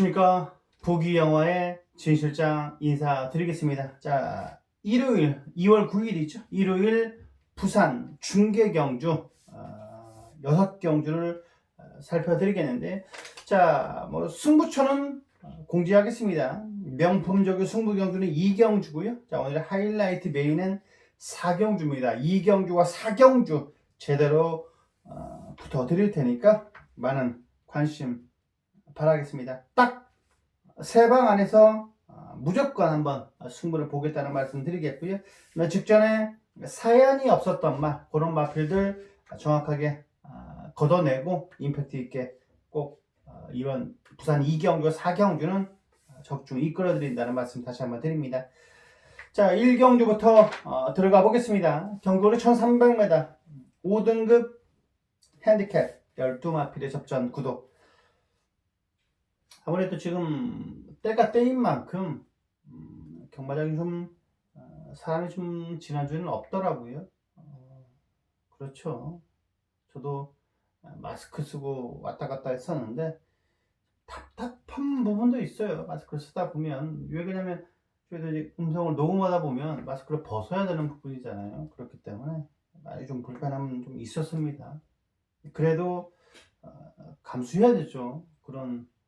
안녕하십니까. 부기영화의 진실장 인사드리겠습니다. 자, 일요일, 2월 9일이죠. 일요일 부산 중계경주, 어, 6경주를 어, 살펴드리겠는데, 자, 뭐, 승부처는 어, 공지하겠습니다. 명품적인 승부경주는 2경주고요. 자, 오늘의 하이라이트 메인은 4경주입니다. 2경주와 4경주 제대로 어, 붙어 드릴 테니까 많은 관심 바라겠습니다. 딱 세 방 안에서 어, 무조건 한번 승부를 보겠다는 말씀 드리겠고요. 뭐 직전에 사연이 없었던 말, 그런 마필들 정확하게 어, 걷어내고 임팩트 있게 꼭 어, 이번 부산 2경주, 4경주는 적중 이끌어 드린다는 말씀 다시 한번 드립니다. 자, 1경주부터 어, 들어가 보겠습니다. 경고를 1300m, 5등급 핸디캡 12마필의 접전 구독. 아무래도 지금 때가 때인 만큼 음, 경마장이 좀 어, 사람이 좀 지난주에는 없더라고요. 어, 그렇죠. 저도 마스크 쓰고 왔다 갔다 했었는데 답답한 부분도 있어요. 마스크를 쓰다 보면 왜 그러냐면 저희도 이제 음성을 녹음하다 보면 마스크를 벗어야 되는 부분이잖아요. 그렇기 때문에 많이 좀 불편함은 좀 있었습니다. 그래도 어, 감수해야 되죠. 그런 어,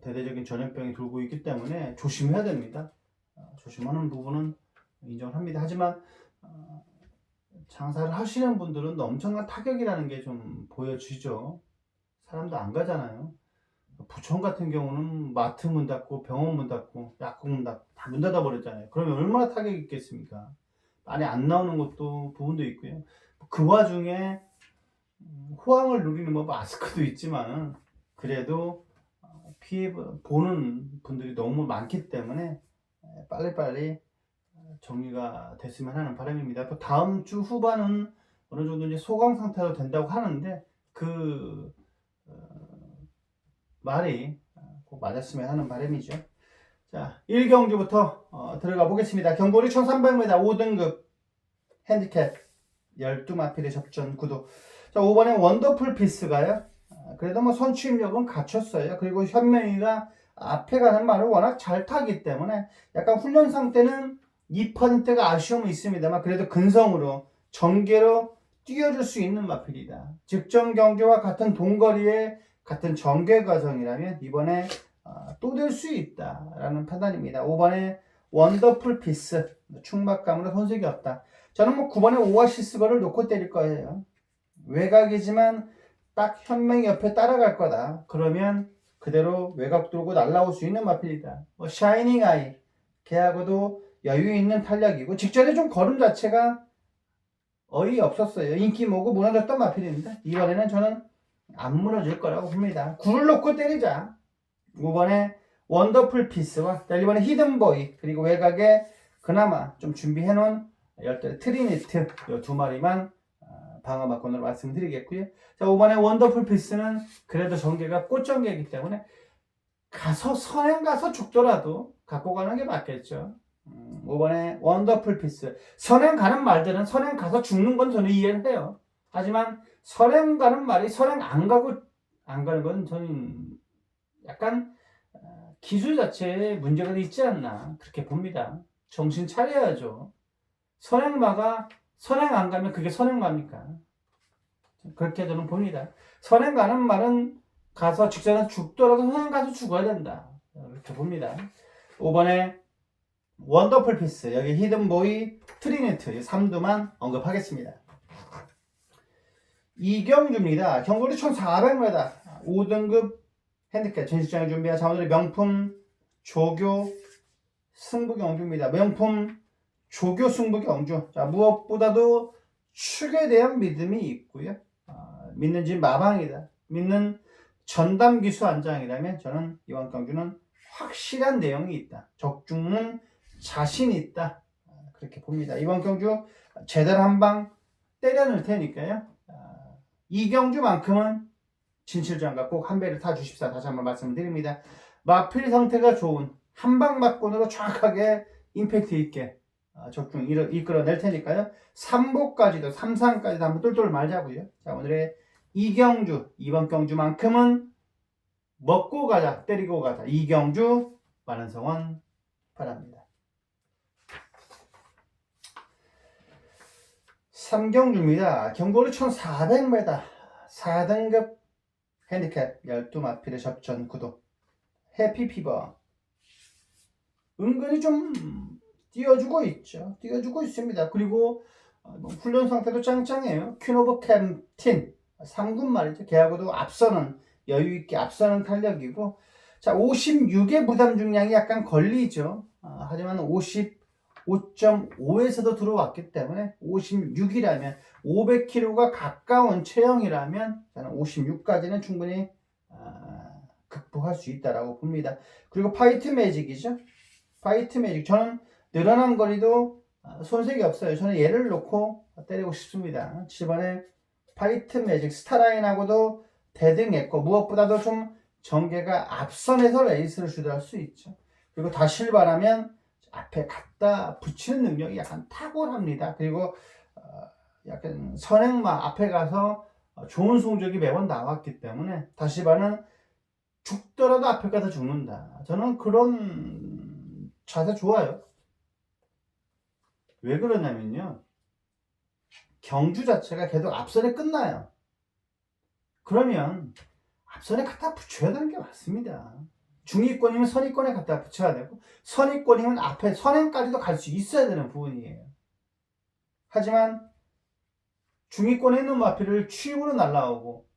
대대적인 전염병이 돌고 있기 때문에 조심해야 됩니다. 어, 조심하는 부분은 인정을 합니다. 하지만 어, 장사를 하시는 분들은 엄청난 타격이라는 게 좀 보여지죠. 사람도 안 가잖아요. 부천 같은 경우는 마트 문 닫고 병원 문 닫고 약국 문 닫고 다 문 닫아 버렸잖아요. 그러면 얼마나 타격이 있겠습니까? 많이 안 나오는 것도 부분도 있고요. 그 와중에 음, 호황을 누리는 뭐 마스크도 있지만 그래도 어, 피해 보는 분들이 너무 많기 때문에 빨리빨리 어, 정리가 됐으면 하는 바람입니다. 또 다음 주 후반은 어느 정도 이제 소강 상태로 된다고 하는데 그 어, 말이 꼭 맞았으면 하는 바람이죠. 자, 1경주부터 어, 들어가 보겠습니다. 경고리 1300m 5등급 핸디캡 12마필의 접전 구도. 자, 5번에 원더풀 피스가요. 아, 그래도 뭐 선취입력은 갖췄어요. 그리고 현명이가 앞에 가는 말을 워낙 잘 타기 때문에 약간 훈련 상태는 2%가 아쉬움은 있습니다만 그래도 근성으로 전개로 뛰어줄 수 있는 마필이다. 직전 경주와 같은 동거리에 같은 전개 과정이라면 이번에 어, 또될 수 있다라는 판단입니다. 5번에 원더풀 피스 충막감으로 손색이 없다. 저는 뭐 9번에 오아시스 거를 놓고 때릴 거예요. 외곽이지만 딱 현명이 옆에 따라갈 거다. 그러면 그대로 외곽 돌고 날라올 수 있는 마필이다. 뭐 샤이닝 아이 걔하고도 여유 있는 탄력이고 직전에 좀 걸음 자체가 어이 없었어요. 인기 모고 무너졌던 마필입니다. 이번에는 저는 안 무너질 거라고 봅니다. 굴을 놓고 때리자. 5번에 원더풀 피스와 1번에 히든보이 그리고 외곽에 그나마 좀 준비해 놓은 열대 트리니트 이 두 마리만 어, 방어 막건으로 말씀드리겠고요. 자, 5번에 원더풀 피스는 그래도 전개가 꽃전개이기 때문에 가서 선행 가서 죽더라도 갖고 가는 게 맞겠죠. 음, 5번에 원더풀 피스. 선행 가는 말들은 선행 가서 죽는 건 저는 이해를 해요. 하지만 선행 가는 말이 선행 안 가고 안 가는 건 저는 약간 어, 기술 자체에 문제가 있지 않나 그렇게 봅니다. 정신 차려야죠. 선행마가 선행 안 가면 그게 선행마입니까? 그렇게 저는 봅니다. 선행 가는 말은 가서 직전에 죽더라도 선행 가서 죽어야 된다. 이렇게 봅니다. 5번에 원더풀 피스 여기 히든보이 트리니트 3두만 언급하겠습니다. 이경주입니다. 경거리 1400m 5등급 핸디캡 전시장에 준비한 자원들의 명품 조교 승부 경주입니다. 명품 조교 승부 경주. 자, 무엇보다도 축에 대한 믿음이 있고요. 아, 믿는 집 마방이다. 믿는 전담 기수 안장이라면 저는 이번 경주는 확실한 내용이 있다. 적중은 자신 있다. 아, 그렇게 봅니다. 이번 경주 제대로 한 방 때려낼 테니까요. 아, 이 경주만큼은 진실장과 꼭 한 배를 타 주십사 다시 한번 말씀드립니다. 마필 상태가 좋은 한방 막권으로 정확하게 임팩트 있게 아, 적중 이끌어 낼 테니까요. 3보까지도 3상까지도 한번 똘똘 말자고요. 자 오늘의 이경주 이번 경주만큼은 먹고 가자, 때리고 가자. 이경주, 많은 성원 바랍니다. 삼경주입니다. 경고를 1400m, 4등급 핸디캡 12마필의 접전 구도. 해피피버. 은근히 좀 띄워주고 있죠. 띄워주고 있습니다. 그리고 어, 뭐 훈련 상태도 짱짱해요. 퀸오브 캠틴. 3군 말이죠. 걔하고도 앞서는 여유 있게 앞서는 탄력이고 자 56의 부담 중량이 약간 걸리죠. 아, 하지만 55.5에서도 들어왔기 때문에 56이라면 500kg가 가까운 체형이라면 저는 56까지는 충분히 아, 극복할 수 있다라고 봅니다. 그리고 파이트 매직이죠. 파이트 매직 저는 늘어난 거리도 아, 손색이 없어요. 저는 얘를 놓고 때리고 싶습니다. 7번에 파이트 매직 스타라인하고도 대등했고 무엇보다도 좀 전개가 앞선에서 레이스를 주도할 수 있죠. 그리고 다시 바라면 앞에 갖다 붙이는 능력이 약간 탁월합니다. 그리고 어, 약간 선행마 앞에 가서 어, 좋은 성적이 매번 나왔기 때문에 다시 바는 죽더라도 앞에 가서 죽는다. 저는 그런 자세 좋아요. 왜 그러냐면요. 경주 자체가 계속 앞선에 끝나요. 그러면 앞선에 갖다 붙여야 되는 게 맞습니다. 중위권이면 선위권에 갖다 붙여야 되고 선위권이면 앞에 선행까지도 갈 수 있어야 되는 부분이에요. 하지만 중위권에 있는 마피를 취입으로 날라오고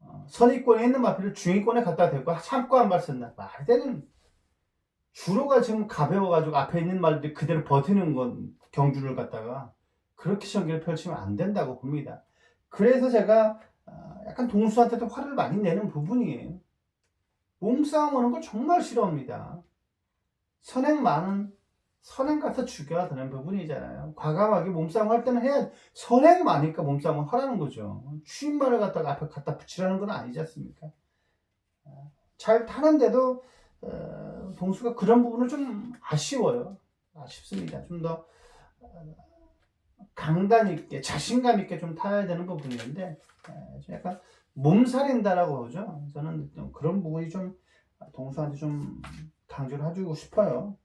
어, 선위권에 있는 마피를 중위권에 갖다 대고 참고 한 발 쓴다. 말이 되는 주로가 지금 가벼워가지고 앞에 있는 말들이 그대로 버티는 건 경주를 갖다가 그렇게 전개를 펼치면 안 된다고 봅니다. 그래서 제가 어, 약간 동수한테도 화를 많이 내는 부분이에요. 몸싸움 하는 걸 정말 싫어합니다. 선행 많은 선행 가서 죽여야 되는 부분이잖아요. 과감하게 몸싸움 할 때는 해야 선행 많으니까 몸싸움을 하라는 거죠. 추임말을 갖다가 앞에 갖다 붙이라는 건 아니지 않습니까? 어, 잘 타는데도 어, 동수가 그런 부분을 좀 아쉬워요. 아쉽습니다. 좀더 어, 강단 있게 자신감 있게 좀 타야 되는 부분인데 좀 약간 몸살인다라고 그러죠. 저는 좀 그런 부분이 좀 동수한테 좀 강조를 해주고 싶어요.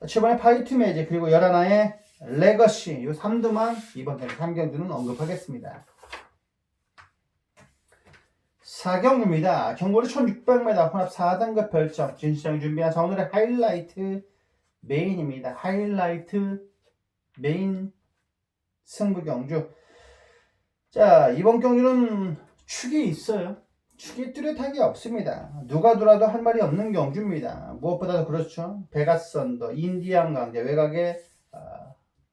7번에 파이트 매직 그리고 11화의 레거시 이 3두만 이번 달 3경주는 언급하겠습니다. 4경주입니다. 경고를 1600m 혼합 4등급 별점 진시장 준비한 자 오늘의 하이라이트 메인입니다. 하이라이트 메인 승부 경주. 자, 이번 경주는 축이 있어요. 축이 뚜렷한 게 없습니다. 누가 돌아도 할 말이 없는 경주입니다. 무엇보다도 그렇죠. 베가선더, 인디안 강제, 외곽에 어,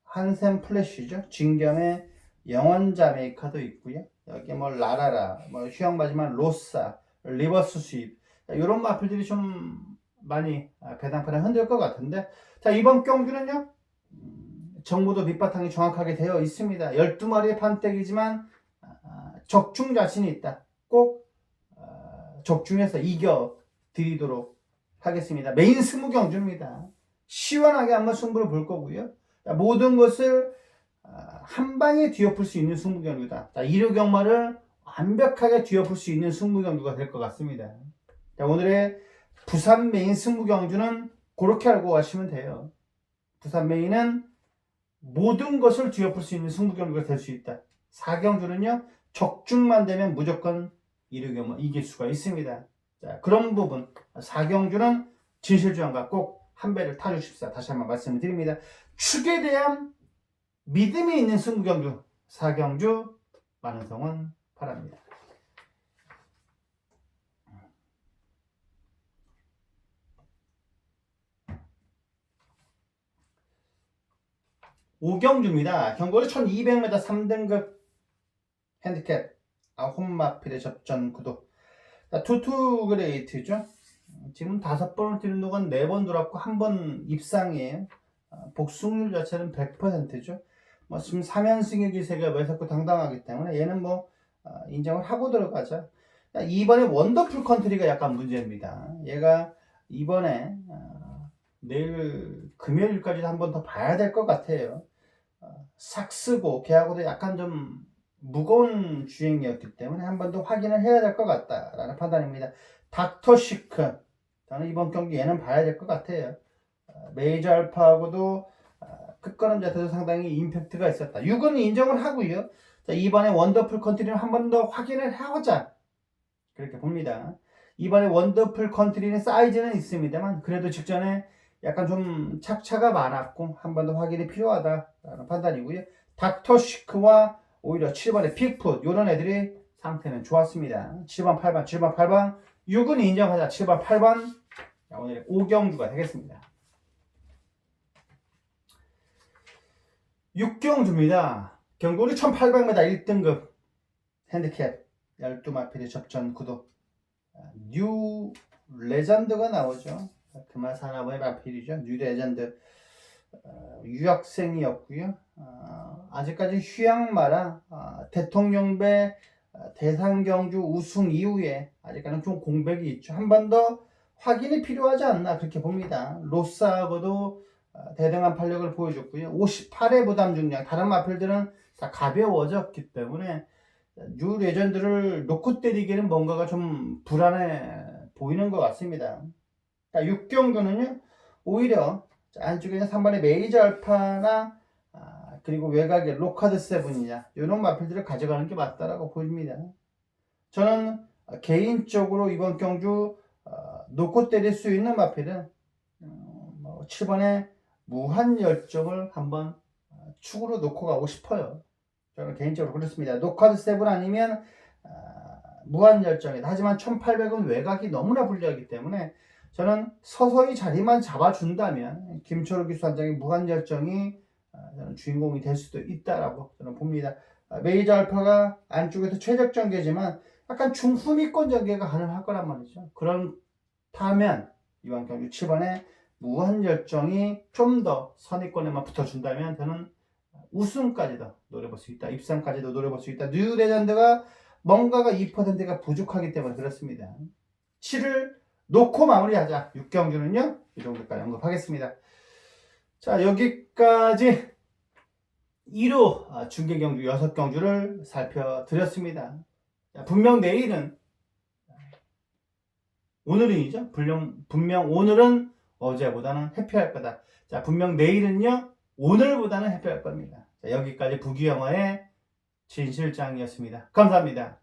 한샘 플래시죠. 진겸의 영원 자메이카도 있고요. 여기 뭐 라라라, 뭐 휴양 마지막 로사, 리버스 수입 이런 마필들이 좀 많이 아, 배당판에 흔들 것 같은데 자 이번 경주는요 정보도 밑바탕이 정확하게 되어 있습니다. 12마리의 판때기지만 아, 적중 자신이 있다. 꼭 아, 적중해서 이겨 드리도록 하겠습니다. 메인 스무 경주입니다. 시원하게 한번 승부를 볼 거고요. 모든 것을 아, 한 방에 뒤엎을 수 있는 승부 경주다. 자, 1호 경마를 완벽하게 뒤엎을 수 있는 승부 경주가 될 것 같습니다. 자, 오늘의 부산 메인 승부 경주는 그렇게 알고 가시면 돼요. 부산 메인은 모든 것을 뒤엎을 수 있는 승부 경주가 될 수 있다. 4경주는요, 적중만 되면 무조건 1호 경마 이길 수가 있습니다. 자, 그런 부분, 4경주는 진실주왕과 꼭 한 배를 타주십사. 다시 한번 말씀을 드립니다. 축에 대한 믿음이 있는 승부 경주 사경주 많은 성원 바랍니다. 오경주입니다. 경고를 1200m 3등급 핸디캡 아홉마필의 접전 구도 투투 그레이트죠. 지금 다섯 번을 뛰는 동안 네 번 돌았고 한 번 입상이에요. 복승률 자체는 100%죠. 뭐 지금 3연승의 기세가 매섭고 당당하기 때문에 얘는 뭐 어, 인정을 하고 들어가자. 이번에 원더풀 컨트리가 약간 문제입니다. 얘가 이번에 어, 내일 금요일까지 한 번 더 봐야 될 것 같아요. 어, 삭스고 걔하고도 약간 좀 무거운 주행이었기 때문에 한 번 더 확인을 해야 될 것 같다라는 판단입니다. 닥터 시크 저는 이번 경기 얘는 봐야 될 것 같아요. 어, 메이저 알파하고도 어, 끝걸음 자체도 상당히 임팩트가 있었다. 6은 인정을 하고요. 자, 이번에 원더풀 컨트리는 한 번 더 확인을 하고자 그렇게 봅니다. 이번에 원더풀 컨트리는 사이즈는 있습니다만 그래도 직전에 약간 좀 착차가 많았고 한 번 더 확인이 필요하다라는 판단이고요. 닥터 시크와 오히려 7번의 픽풋 이런 애들이 상태는 좋았습니다. 7번, 8번, 7번, 8번 6은 인정하자. 7번, 8번 자, 오늘의 오경주가 되겠습니다. 6경주입니다. 경고리 1800m 1등급 핸디캡 12마필의 접전 구도 아, 뉴 레전드가 나오죠. 그말 사나무의 마필이죠. 뉴 레전드 어, 유학생이었고요. 어, 아직까지 휴양마라 어, 대통령배 어, 대상 경주 우승 이후에 아직까지는 좀 공백이 있죠. 한 번 더 확인이 필요하지 않나 그렇게 봅니다. 로스하고도 어, 대등한 탄력을 보여줬고요. 58의 부담 중량 다른 마필들은 다 가벼워졌기 때문에 뉴 레전드를 놓고 때리기에는 뭔가가 좀 불안해 보이는 것 같습니다. 그러니까 6경주는요 오히려 자, 안쪽에 있는 3번의 메이저 알파나 아, 그리고 외곽의 로카드 세븐이냐 이런 마필들을 가져가는 게 맞다라고 보입니다. 저는 개인적으로 이번 경주 어, 놓고 때릴 수 있는 마필은 어, 뭐 7번의 무한 열정을 한번 어, 축으로 놓고 가고 싶어요. 저는 개인적으로 그렇습니다. 노카드 세븐 아니면 아, 무한 열정이다. 하지만 1800은 외곽이 너무나 불리하기 때문에 저는 서서히 자리만 잡아준다면 김철우 기수한장의 무한 열정이 아, 주인공이 될 수도 있다라고 저는 봅니다. 아, 메이저 알파가 안쪽에서 최적 전개지만 약간 중후미권 전개가 가능할 거란 말이죠. 그렇다면 이번 경주 7번에 무한 열정이 좀 더 선의권에만 붙어준다면 저는 우승까지도 노려볼 수 있다. 입상까지도 노려볼 수 있다. 뉴 레전드가 뭔가가 2%가 부족하기 때문에 그렇습니다. 7을 놓고 마무리하자. 6경주는요. 이 정도까지 언급하겠습니다. 자, 여기까지 1호 중계경주 6경주를 살펴드렸습니다. 자, 분명 내일은 오늘은이죠. 분명, 분명 오늘은 어제보다는 해피할 거다. 자, 분명 내일은요. 오늘보다는 해피할 겁니다. 자, 여기까지 부귀영화의 진실장이었습니다. 감사합니다.